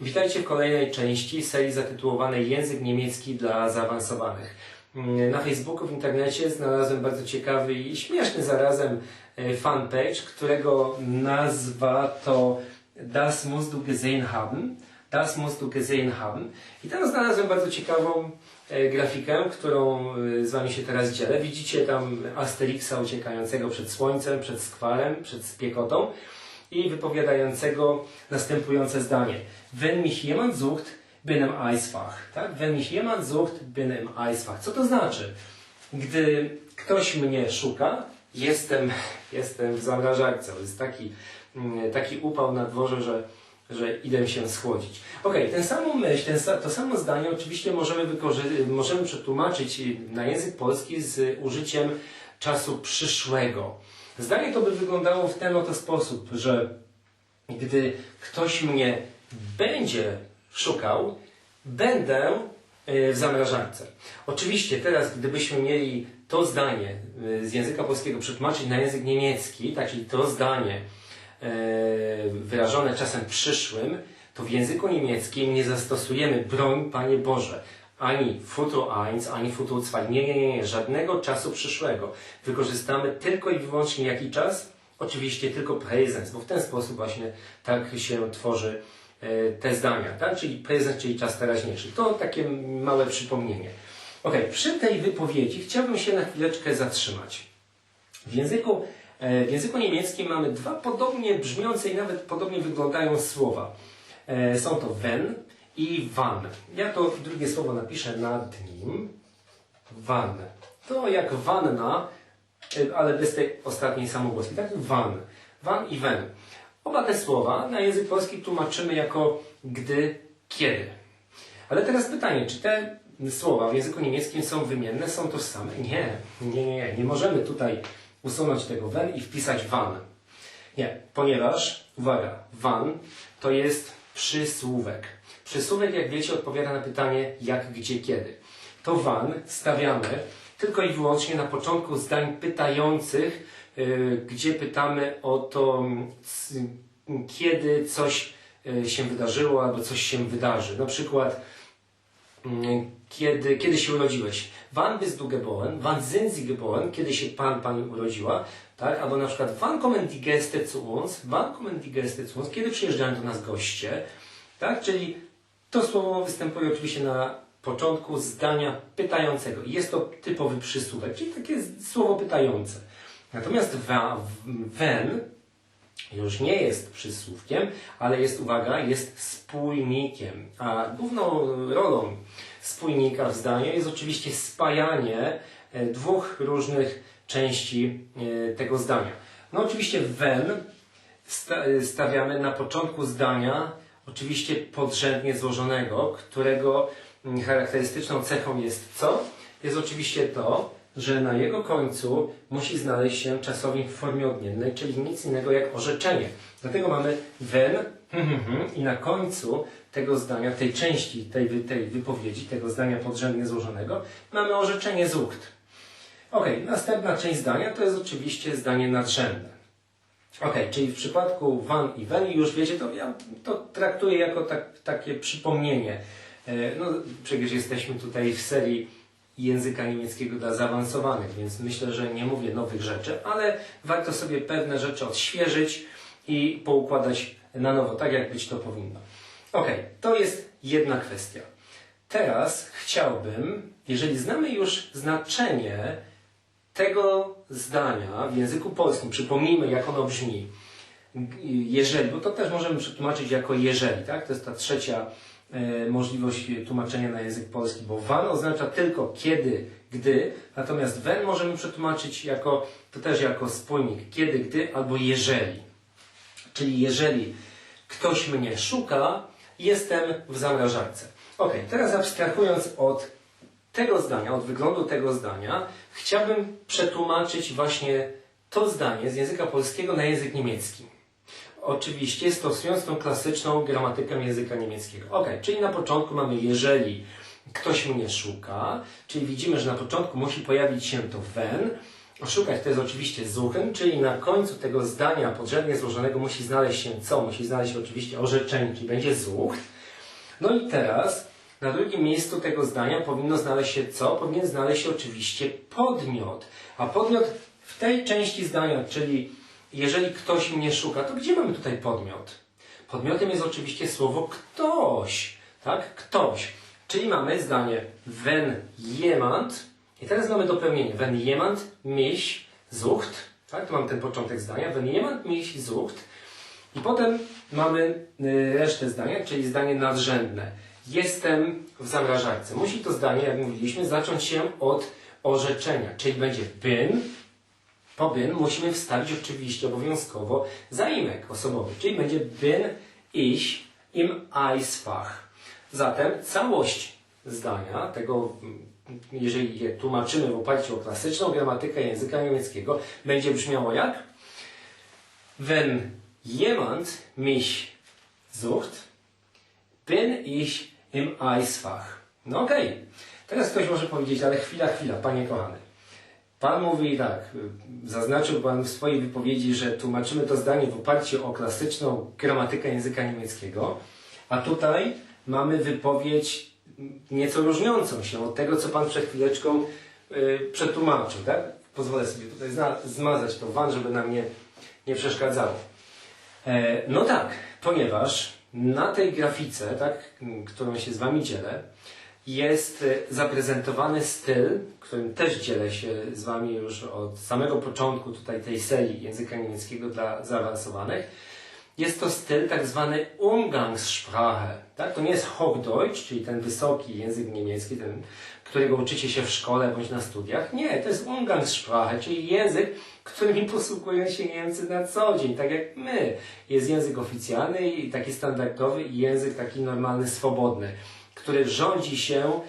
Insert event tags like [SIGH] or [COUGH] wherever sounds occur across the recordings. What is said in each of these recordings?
Witajcie w kolejnej części serii zatytułowanej Język niemiecki dla zaawansowanych. Mm, Na Facebooku, w internecie znalazłem bardzo ciekawy i śmieszny zarazem e, fanpage, którego nazwa to Das musst du gesehen haben. Das musst du gesehen haben. I tam znalazłem bardzo ciekawą e, grafikę, którą e, z Wami się teraz dzielę. Widzicie tam Asterixa uciekającego przed słońcem, przed skwarem, przed spiekotą i wypowiadającego następujące zdanie. Wenn mich jemand sucht, bin im Eisfach. Tak? Wenn mich jemand sucht, bin im Eisfach. Co to znaczy? Gdy ktoś mnie szuka, jestem, [LAUGHS] jestem w zamrażarce. Jest taki, mm, taki upał na dworze, że, że idę się schłodzić. Ok, tę samą myśl, ten, to samo zdanie oczywiście możemy, możemy przetłumaczyć na język polski z użyciem czasu przyszłego. Zdanie to by wyglądało w ten oto sposób, że gdy ktoś mnie będzie szukał, będę e, w zamrażarce. Oczywiście teraz, gdybyśmy mieli to zdanie e, z języka polskiego przetłumaczyć na język niemiecki, tak, czyli to zdanie e, wyrażone czasem przyszłym, to w języku niemieckim nie zastosujemy broń, Panie Boże, ani Futuro 1, ani Futuro 2. Nie, nie, nie, żadnego czasu przyszłego. Wykorzystamy tylko i wyłącznie jaki czas? Oczywiście tylko presens, bo w ten sposób właśnie tak się tworzy e, te zdania, tak? Czyli presens, czyli czas teraźniejszy. To takie małe przypomnienie. Ok, przy tej wypowiedzi chciałbym się na chwileczkę zatrzymać. W języku, e, w języku niemieckim mamy dwa podobnie brzmiące i nawet podobnie wyglądają słowa. E, Są to wenn i wann. Ja to drugie słowo napiszę nad nim. Wann. To jak wanna, e, ale bez tej ostatniej samogłoski. Tak? Wann. Wann i wenn. Oba te słowa na język polski tłumaczymy jako gdy, kiedy. Ale teraz pytanie, czy te słowa w języku niemieckim są wymienne, są tożsame? Nie, nie, nie, nie. Możemy tutaj usunąć tego when i wpisać van. Nie, ponieważ, uwaga, van to jest przysłówek. Przysłówek, jak wiecie, odpowiada na pytanie jak, gdzie, kiedy. To van stawiamy tylko i wyłącznie na początku zdań pytających, yy, gdzie pytamy o to, mm, kiedy coś yy, się wydarzyło albo coś się wydarzy. Na przykład, Mm, kiedy, kiedy się urodziłeś. Wann bist du geboren? Wann sind sie geboren? Kiedy się pan, pani urodziła? Tak? Albo na przykład, wann kommen die Gäste zu uns? Wann kommen die Gäste zu uns? Kiedy przyjeżdżają do nas goście? Tak? Czyli to słowo występuje oczywiście na początku zdania pytającego. Jest to typowy przysłówek, czyli takie słowo pytające. Natomiast when już nie jest przysłówkiem, ale jest, uwaga, jest spójnikiem. A główną rolą spójnika w zdaniu jest oczywiście spajanie e, dwóch różnych części e, tego zdania. No oczywiście sta- e, stawiamy na początku zdania, oczywiście podrzędnie złożonego, którego mm, charakterystyczną cechą jest co? Jest oczywiście to, że na jego końcu musi znaleźć się czasownik w formie odmiennej, czyli nic innego jak orzeczenie. Dlatego mamy when i na końcu tego zdania, tej części tej, tej wypowiedzi, tego zdania podrzędnie złożonego, mamy orzeczenie zucht. Ok, następna część zdania to jest oczywiście zdanie nadrzędne. Ok, czyli w przypadku van i when, już wiecie, to ja to traktuję jako tak, takie przypomnienie. E, No, przecież jesteśmy tutaj w serii języka niemieckiego dla zaawansowanych, więc myślę, że nie mówię nowych rzeczy, ale warto sobie pewne rzeczy odświeżyć i poukładać na nowo, tak jak być to powinno. Ok, to jest jedna kwestia. Teraz chciałbym, jeżeli znamy już znaczenie tego zdania w języku polskim, przypomnijmy jak ono brzmi, jeżeli, bo to też możemy przetłumaczyć jako jeżeli, tak? To jest ta trzecia e, możliwość tłumaczenia na język polski, bo van oznacza tylko kiedy, gdy, natomiast when możemy przetłumaczyć jako, to też jako spójnik kiedy, gdy albo jeżeli. Czyli jeżeli ktoś mnie szuka, jestem w zamrażarce. Ok, teraz abstrahując od tego zdania, od wyglądu tego zdania, chciałbym przetłumaczyć właśnie to zdanie z języka polskiego na język niemiecki. Oczywiście stosując tą klasyczną gramatykę języka niemieckiego. Ok, czyli na początku mamy jeżeli ktoś mnie szuka, czyli widzimy, że na początku musi pojawić się to when. Szukać to jest oczywiście suchen, czyli na końcu tego zdania podrzędnie złożonego musi znaleźć się co? Musi znaleźć się oczywiście orzeczenie, czyli będzie sucht. No i teraz na drugim miejscu tego zdania powinno znaleźć się co? Powinien znaleźć się oczywiście podmiot. A podmiot w tej części zdania, czyli jeżeli ktoś mnie szuka, to gdzie mamy tutaj podmiot? Podmiotem jest oczywiście słowo ktoś. Tak? Ktoś. Czyli mamy zdanie wenn jemand i teraz mamy dopełnienie. Wenn jemand mich sucht. Tak? Tu mamy ten początek zdania. Wenn jemand mich sucht. I potem mamy y, resztę zdania, czyli zdanie nadrzędne. Jestem w zamrażarce. Musi to zdanie, jak mówiliśmy, zacząć się od orzeczenia, czyli będzie bin. Po bin musimy wstawić oczywiście obowiązkowo zaimek osobowy, czyli będzie bin ich im Eisfach. Zatem całość zdania, tego, jeżeli je tłumaczymy w oparciu o klasyczną gramatykę języka niemieckiego, będzie brzmiało jak? Wenn jemand mich sucht, bin ich im Eisfach. No okej. Okay. Teraz ktoś może powiedzieć, ale chwila, chwila, panie kochany. Pan mówi tak, zaznaczył Pan w swojej wypowiedzi, że tłumaczymy to zdanie w oparciu o klasyczną gramatykę języka niemieckiego, a tutaj mamy wypowiedź nieco różniącą się od tego, co Pan przed chwileczką yy, przetłumaczył, tak? Pozwolę sobie tutaj zmazać to van, żeby nam nie, nie przeszkadzało. E, no tak, ponieważ na tej grafice, tak, którą się z Wami dzielę, jest e, zaprezentowany styl, którym też dzielę się z Wami już od samego początku tutaj tej serii języka niemieckiego dla zaawansowanych. Jest to styl tak zwany Umgangssprache. Tak? To nie jest Hochdeutsch, czyli ten wysoki język niemiecki, ten, którego uczycie się w szkole bądź na studiach. Nie, to jest Umgangssprache, czyli język, którymi posługują się Niemcy na co dzień, tak jak my. Jest język oficjalny i taki standardowy i język taki normalny, swobodny, który rządzi się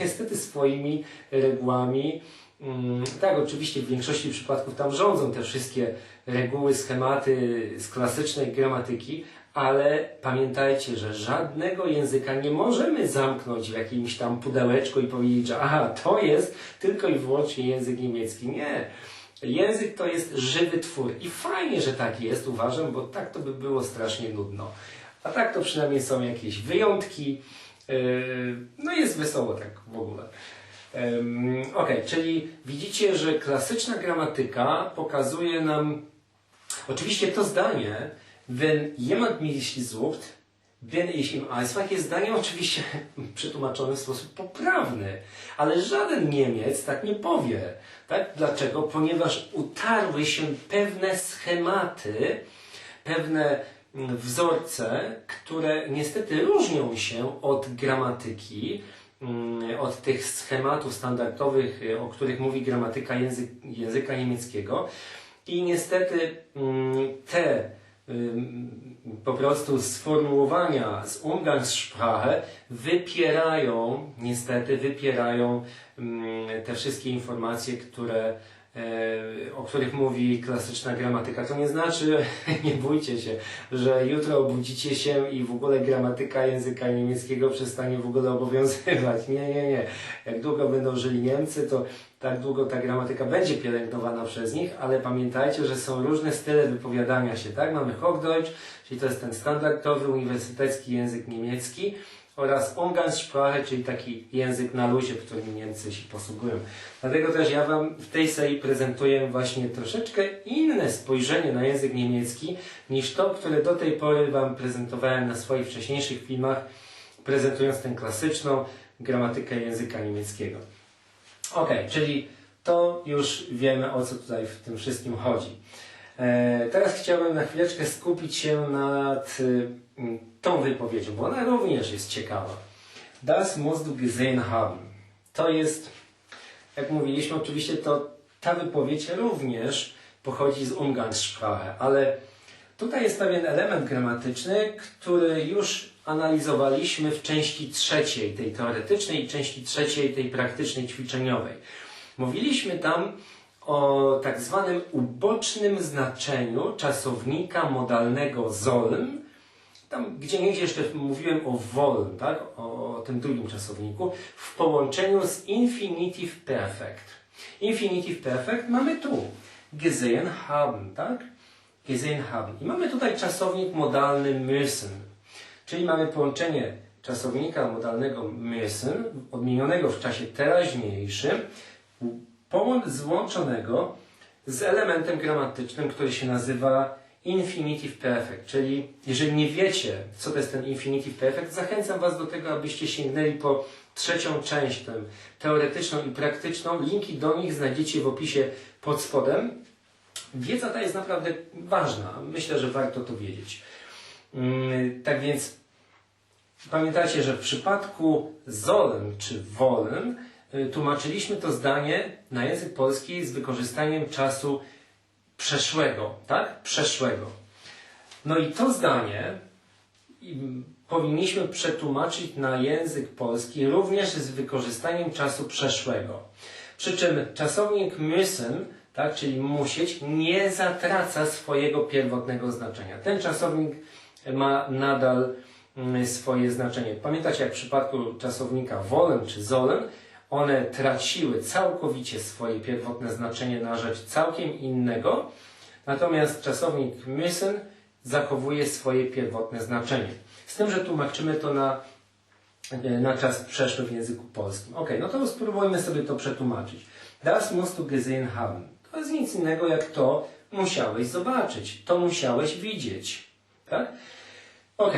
niestety swoimi regułami. Mm, tak, oczywiście w większości przypadków tam rządzą te wszystkie reguły, schematy z klasycznej gramatyki, ale pamiętajcie, że żadnego języka nie możemy zamknąć w jakimś tam pudełeczku i powiedzieć, że aha, to jest tylko i wyłącznie język niemiecki. Nie. Język to jest żywy twór i fajnie, że tak jest, uważam, bo tak to by było strasznie nudno. A tak to przynajmniej są jakieś wyjątki. Yy, no jest wesoło tak w ogóle. Ok, czyli widzicie, że klasyczna gramatyka pokazuje nam oczywiście to zdanie, wenn jemand mich sucht, bin ich im Eisfach jest zdaniem oczywiście [LAUGHS] przetłumaczone w sposób poprawny, ale żaden Niemiec tak nie powie. Tak? Dlaczego? Ponieważ utarły się pewne schematy, pewne mm, wzorce, które niestety różnią się od gramatyki, od tych schematów standardowych, o których mówi gramatyka język, języka niemieckiego. I niestety mm, te po prostu sformułowania z Umgangssprache wypierają, niestety wypierają te wszystkie informacje, które, o których mówi klasyczna gramatyka. To nie znaczy, [LAUGHS] nie bójcie się, że jutro obudzicie się i w ogóle gramatyka języka niemieckiego przestanie w ogóle obowiązywać. Nie, nie, nie. Jak długo będą żyli Niemcy, to tak długo ta gramatyka będzie pielęgnowana przez nich, ale pamiętajcie, że są różne style wypowiadania się, tak? Mamy Hochdeutsch, czyli to jest ten standardowy uniwersytecki język niemiecki oraz Umgangssprache, czyli taki język na luzie, którym Niemcy się posługują. Dlatego też ja Wam w tej serii prezentuję właśnie troszeczkę inne spojrzenie na język niemiecki niż to, które do tej pory Wam prezentowałem na swoich wcześniejszych filmach, prezentując tę klasyczną gramatykę języka niemieckiego. Ok, czyli to już wiemy o co tutaj w tym wszystkim chodzi. E, teraz chciałbym na chwileczkę skupić się nad y, tą wypowiedzią, bo ona również jest ciekawa. Das musst du gesehen haben. To jest, jak mówiliśmy, oczywiście to ta wypowiedź również pochodzi z Umgangssprache, ale tutaj jest pewien element gramatyczny, który już analizowaliśmy w części trzeciej, tej teoretycznej i części trzeciej, tej praktycznej, ćwiczeniowej. Mówiliśmy tam o tak zwanym ubocznym znaczeniu czasownika modalnego sollen, tam gdzie niegdzie jeszcze mówiłem o wollen, tak? o, o tym drugim czasowniku, w połączeniu z infinitive perfect. Infinitive perfect mamy tu. Gesehen haben, tak? Gesehen haben. I mamy tutaj czasownik modalny müssen. Czyli mamy połączenie czasownika modalnego müssen, odmienionego w czasie teraźniejszym, połą- złączonego z elementem gramatycznym, który się nazywa infinitive perfect. Czyli jeżeli nie wiecie, co to jest ten infinitive perfect, zachęcam Was do tego, abyście sięgnęli po trzecią część, tę teoretyczną i praktyczną. Linki do nich znajdziecie w opisie pod spodem. Wiedza ta jest naprawdę ważna. Myślę, że warto to wiedzieć. Mm, Tak więc pamiętajcie, że w przypadku sollen czy wollen y, tłumaczyliśmy to zdanie na język polski z wykorzystaniem czasu przeszłego, tak? Przeszłego. No i to zdanie powinniśmy przetłumaczyć na język polski również z wykorzystaniem czasu przeszłego. Przy czym czasownik müssen, tak, czyli musieć, nie zatraca swojego pierwotnego znaczenia. Ten czasownik ma nadal mm, swoje znaczenie. Pamiętacie, jak w przypadku czasownika wollen czy sollen, one traciły całkowicie swoje pierwotne znaczenie na rzecz całkiem innego, natomiast czasownik müssen zachowuje swoje pierwotne znaczenie. Z tym, że tłumaczymy to na, e, na czas przeszły w języku polskim. Ok, no to spróbujmy sobie to przetłumaczyć. Das musst du gesehen haben. To jest nic innego jak to musiałeś zobaczyć, to musiałeś widzieć. Tak? Ok,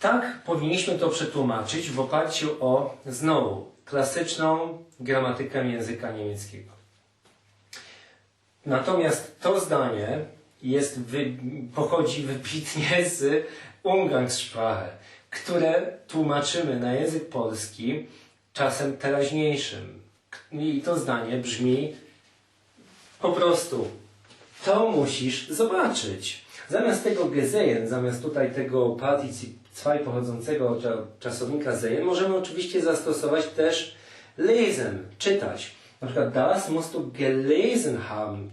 tak powinniśmy to przetłumaczyć w oparciu o znowu klasyczną gramatykę języka niemieckiego. Natomiast to zdanie jest pochodzi wybitnie [LAUGHS] z Umgangssprache, które tłumaczymy na język polski czasem teraźniejszym. I to zdanie brzmi po prostu to musisz zobaczyć. Zamiast tego gesehen, zamiast tutaj tego partizip 2 pochodzącego od cza- czasownika sehen, możemy oczywiście zastosować też lesen, czytać. Na przykład das musst du gelesen haben.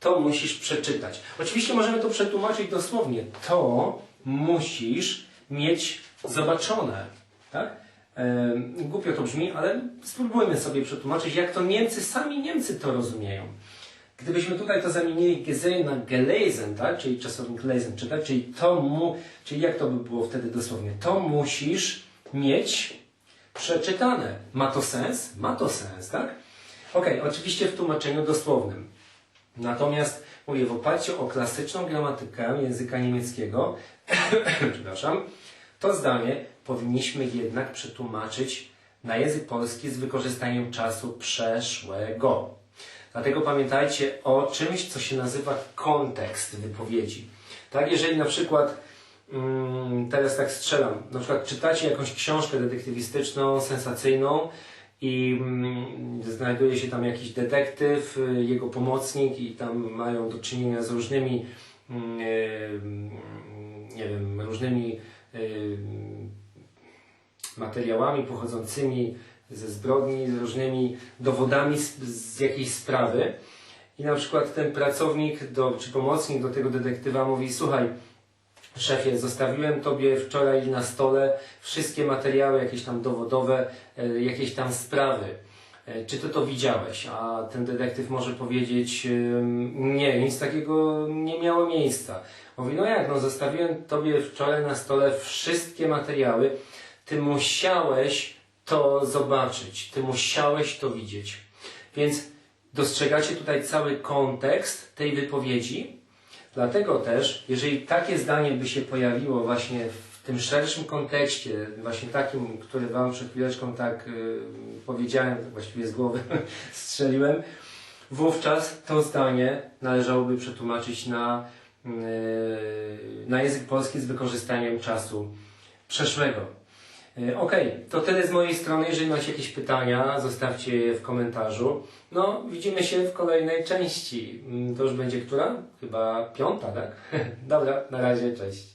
To musisz przeczytać. Oczywiście możemy to przetłumaczyć dosłownie. To musisz mieć zobaczone. Tak? Głupio to brzmi, ale spróbujmy sobie przetłumaczyć, jak to Niemcy, sami Niemcy to rozumieją. Gdybyśmy tutaj to zamienili gesehen na gelesen, tak? czyli czasownik lesen, czytać, czyli to mu, czyli jak to by było wtedy dosłownie? To musisz mieć przeczytane. Ma to sens? Ma to sens, tak? Ok, oczywiście w tłumaczeniu dosłownym. Natomiast mówię, w oparciu o klasyczną gramatykę języka niemieckiego, [COUGHS] przepraszam, to zdanie powinniśmy jednak przetłumaczyć na język polski z wykorzystaniem czasu przeszłego. Dlatego pamiętajcie o czymś, co się nazywa kontekst wypowiedzi. Tak, jeżeli na przykład mm, teraz tak strzelam, na przykład czytacie jakąś książkę detektywistyczną, sensacyjną i mm, znajduje się tam jakiś detektyw, jego pomocnik i tam mają do czynienia z różnymi mm, y, nie wiem, różnymi y, materiałami pochodzącymi ze zbrodni, z różnymi dowodami z, z jakiejś sprawy. I na przykład ten pracownik do, czy pomocnik do tego detektywa mówi: Słuchaj, szefie, zostawiłem tobie wczoraj na stole wszystkie materiały, jakieś tam dowodowe, e, jakieś tam sprawy. E, Czy ty to widziałeś? A ten detektyw może powiedzieć: Nie, nic takiego nie miało miejsca. Mówi: No jak, no zostawiłem tobie wczoraj na stole wszystkie materiały. Ty musiałeś to zobaczyć, ty musiałeś to widzieć. Więc dostrzegacie tutaj cały kontekst tej wypowiedzi. Dlatego też, jeżeli takie zdanie by się pojawiło właśnie w tym szerszym kontekście, właśnie takim, który Wam przed chwileczką tak y, powiedziałem, właściwie z głowy [LAUGHS] strzeliłem, wówczas to zdanie należałoby przetłumaczyć na, y, na język polski z wykorzystaniem czasu przeszłego. E, Okej, to tyle z mojej strony. Jeżeli macie jakieś pytania, zostawcie je w komentarzu. No, widzimy się w kolejnej części. Mm, To już będzie która? Chyba piąta, tak? [LAUGHS] Dobra, na razie, cześć.